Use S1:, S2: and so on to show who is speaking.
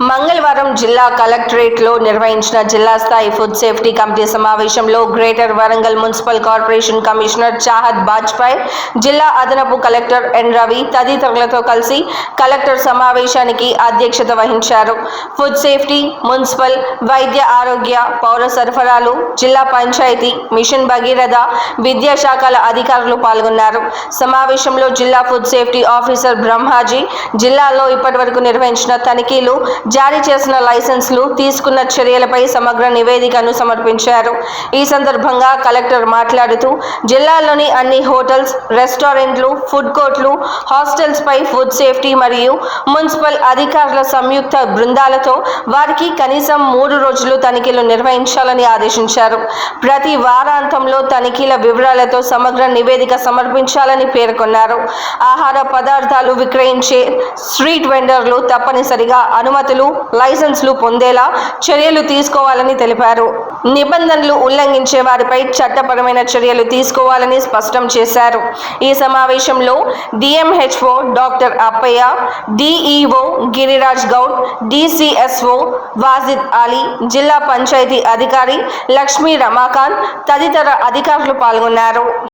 S1: మంగళవారం జిల్లా కలెక్టరేట్లో నిర్వహించిన జిల్లా స్థాయి ఫుడ్ సేఫ్టీ కమిటీ సమావేశంలో greater Warangal municipal corporation commissioner Chahat Bajpai జిల్లా అదనపు కలెక్టర్ ఎన్ రవి తదితరులతో కలిసి కలెక్టర్ సమావేశానికి అధ్యక్షత వహించారు. ఫుడ్ సేఫ్టీ మున్సిపల్ వైద్య ఆరోగ్య పౌర సరఫరాలు జిల్లా పంచాయతీ మిషన్ భగీరథ విద్యాశాఖల అధికారులు పాల్గొన్నారు. సమావేశంలో జిల్లా ఫుడ్ సేఫ్టీ ఆఫీసర్ బ్రహ్మాజీ జిల్లాలో ఇప్పటివరకు నిర్వహించిన తనిఖీలు జారీ చేసిన లైసెన్స్లు తీసుకున్న చర్యలపై సమగ్ర నివేదికను సమర్పించారు. ఈ సందర్భంగా కలెక్టర్ మాట్లాడుతూ జిల్లాలోని అన్ని హోటల్స్ రెస్టారెంట్లు ఫుడ్ కోర్ట్లు హాస్టల్స్పై ఫుడ్ సేఫ్టీ మరియు మున్సిపల్ అధికారుల సంయుక్త బృందాలతో వారికి కనీసం మూడు రోజులు తనిఖీలు నిర్వహించాలని ఆదేశించారు. ప్రతి వారాంతంలో తనిఖీల వివరాలతో సమగ్ర నివేదిక సమర్పించాలని పేర్కొన్నారు. ఆహార పదార్థాలు విక్రయించే స్ట్రీట్ వెండర్లు తప్పనిసరిగా అనుమతులు లైసెన్సులు పొందేలా చర్యలు తీసుకోవాలని తెలిపారు. నిబంధనలు ఉల్లంఘించే వారిపై చట్టపరమైన చర్యలు తీసుకోవాలని స్పష్టం చేశారు. ఈ సమావేశంలో DMHO doctor Appaiah DEO Giriraj Goud DCSO Wajid Ali జిల్లా పంచాయతీ అధికారి లక్ష్మీ రమాకాంత్ తదితర అధికారులు పాల్గొన్నారు.